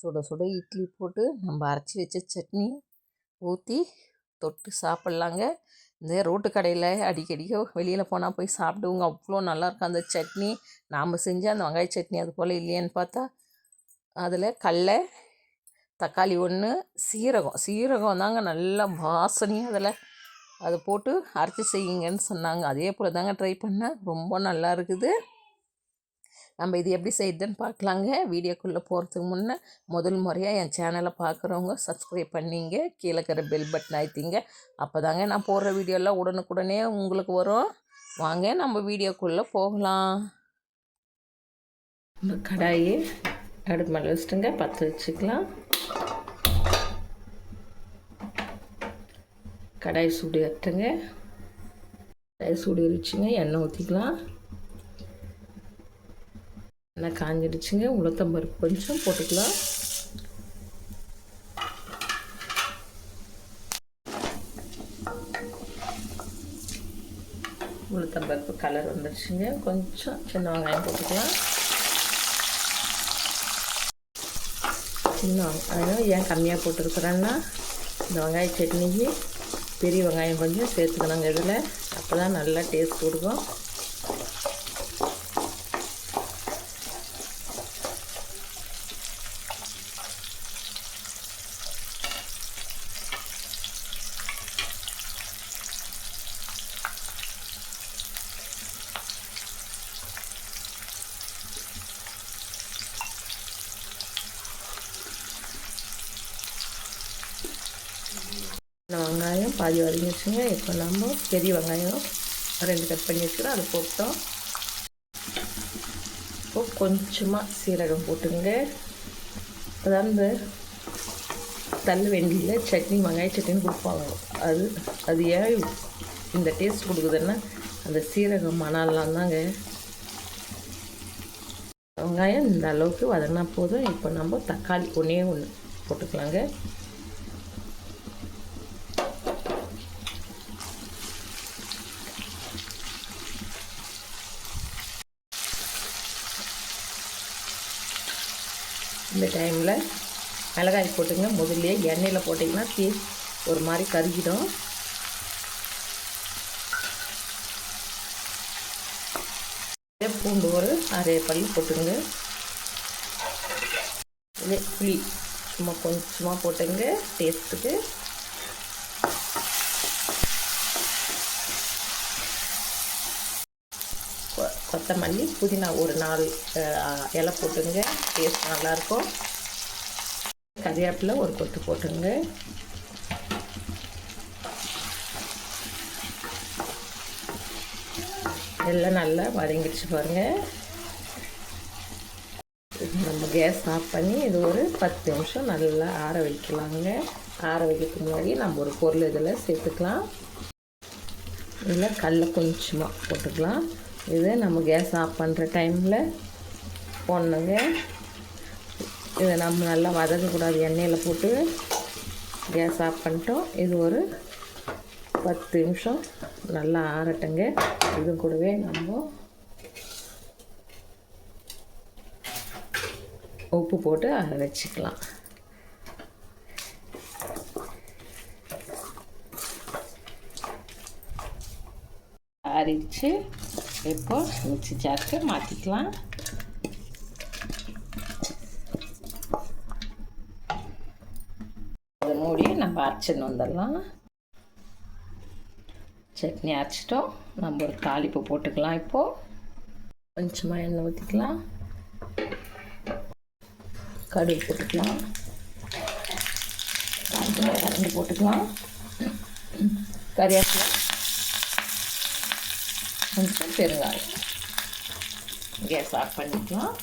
சுட சுட இட்லி போட்டு நம்ம அரைச்சி வச்ச சட்னி ஊற்றி தொட்டு சாப்பிட்லாங்க. இந்த ரோட்டு கடையில் அடிக்கடிக்க வெளியில் போனால் போய் சாப்பிடுவோங்க. அவ்வளோ நல்லாயிருக்கும் அந்த சட்னி. நாம் செஞ்ச அந்த வெங்காய சட்னி அது போல் இல்லையான்னு பார்த்தா அதில் கடல தக்காளி ஒன்று சீரகம். சீரகம் தாங்க நல்லா வாசனையாக அதில். அதை போட்டு அரைச்சி செய்யுங்கன்னு சொன்னாங்க. அதே போல் தாங்க ட்ரை பண்ணேன். ரொம்ப நல்லா இருக்குது. நம்ம இது எப்படி செய்யுதுன்னு பார்க்கலாங்க. வீடியோக்குள்ளே போகிறதுக்கு முன்னே முதல் முறையாக என் சேனலை பார்க்குறவங்க சப்ஸ்கிரைப் பண்ணிங்க. கீழே இருக்கிற பெல் பட்டன் ஆயிட்டிங்க அப்போ தாங்க நான் போடுற வீடியோலாம் உடனுக்குடனே உங்களுக்கு வரும். வாங்க நம்ம வீடியோக்குள்ளே போகலாம். கடாயி அடுப்பு மேலே வச்சுட்டுங்க. பற்ற வச்சுக்கலாம். கடாய் சூடு ஏற்றுங்க கடாய் சூடு வச்சுங்க. எண்ணெய் ஊற்றிக்கலாம் நல்லா காஞ்சிடுச்சுங்க. உளுத்தம்பருப்பு கொஞ்சம் போட்டுக்கலாம். உளுத்தம்பருப்பு கலர் வந்துடுச்சுங்க. கொஞ்சம் சின்ன வெங்காயம் போட்டுக்கலாம். சின்ன வெங்காயம் ஏன் கம்மியாக போட்டிருக்குறேன்னா இந்த வெங்காய சட்னிக்கு பெரிய வெங்காயம் கொஞ்சம் சேர்த்துக்கணுங்க இதில். அப்போ தான் நல்லா டேஸ்ட் கொடுக்கும். வெங்காயம் பாதி வதங்கிடுச்சுங்க. இப்போ நம்ம பெரிய வெங்காயம் ரெண்டு கட் பண்ணி வச்சுக்கிறோம். அதை போட்டோம். இப்போ கொஞ்சமாக சீரகம் போட்டுங்க அதாவது தள்ளு வெண்டியில் சட்னி வெங்காய சட்னின்னு கொடுப்பாங்க. அது அது ஏன் இந்த டேஸ்ட் கொடுக்குதுன்னா அந்த சீரகம் மணாலாம் தாங்க. வெங்காயம் இந்த அளவுக்கு வதங்கினா போதும். இப்போ நம்ம தக்காளி ஒன்றே ஒன்று போட்டுக்கலாங்க. இந்த டைமில் மிளகாய் போட்டுங்க. முதல்லையே எண்ணெயில் போட்டிங்கன்னா தீ ஒரு மாதிரி கருகிடும். பூண்டு ஒரு அரை பள்ளி போட்டுங்க. இதே புளி சும்மா கொஞ்சமாக போட்டுங்க. டேஸ்ட்டுக்கு கொத்தமல்லி புதினா ஒரு நாலு இலை போட்டுங்க. டேஸ்ட் நல்லாயிருக்கும். கறிவேப்பில் ஒரு கொத்து போட்டுங்க. எல்லாம் நல்லா வதங்கிடுச்சு பாருங்கள் நம்ம கேஸ் ஆஃப் பண்ணி இது ஒரு பத்து நிமிஷம் நல்லா ஆற வைக்கலாங்க. ஆற வைக்கிறதுக்கு முன்னாடி நம்ம ஒரு பொருள் இதில் சேர்த்துக்கலாம். இதில் கடல கொஞ்சமாக போட்டுக்கலாம். இது நம்ம கேஸ் ஆஃப் பண்ணுற டைமில் போடணுங்க. இதை நம்ம நல்லா வதக்கக்கூடாது எண்ணெயில் போட்டு கேஸ் ஆஃப் பண்ணிட்டோம். இது ஒரு பத்து நிமிஷம் நல்லா ஆறட்டுங்க. இது கூடவே நம்ம உப்பு போட்டு அதை வச்சுக்கலாம். ஆறிடுச்சு. இப்போ மிக்சி ஜாருக்கு மாற்றிக்கலாம் அதை மூடி நம்ம அரைச்சின்னு வந்துடலாம் சட்னி அரைச்சிட்டோம் நம்ம ஒரு தாளிப்பு போட்டுக்கலாம் இப்போது கொஞ்சமாக எண்ணெய் ஊற்றிக்கலாம் கடுகு போட்டுக்கலாம் ரெண்டு போட்டுக்கலாம் கறியாப்பில் கொஞ்சம் பெருங்காயம். கேஸ் ஆஃப் பண்ணிக்கலாம்.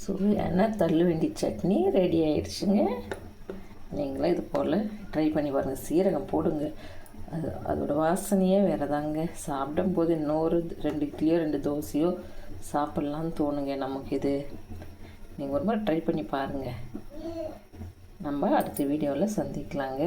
சுவையான தள்ளுவண்டி சட்னி ரெடி ஆயிடுச்சுங்க. நீங்களும் இது போல் ட்ரை பண்ணி பாருங்கள் சீரகம் போடுங்க. அது அதோடய வாசனையே வேறு தாங்க சாப்பிடும்போது இன்னொரு ரெண்டு இட்லியோ ரெண்டு தோசையோ சாப்பிட்லான்னு தோணுங்க நமக்கு இது. நீங்கள் ஒரு மாதிரி ட்ரை பண்ணி பாருங்கள் நம்ம அடுத்த வீடியோவில் சந்திக்கலாங்க.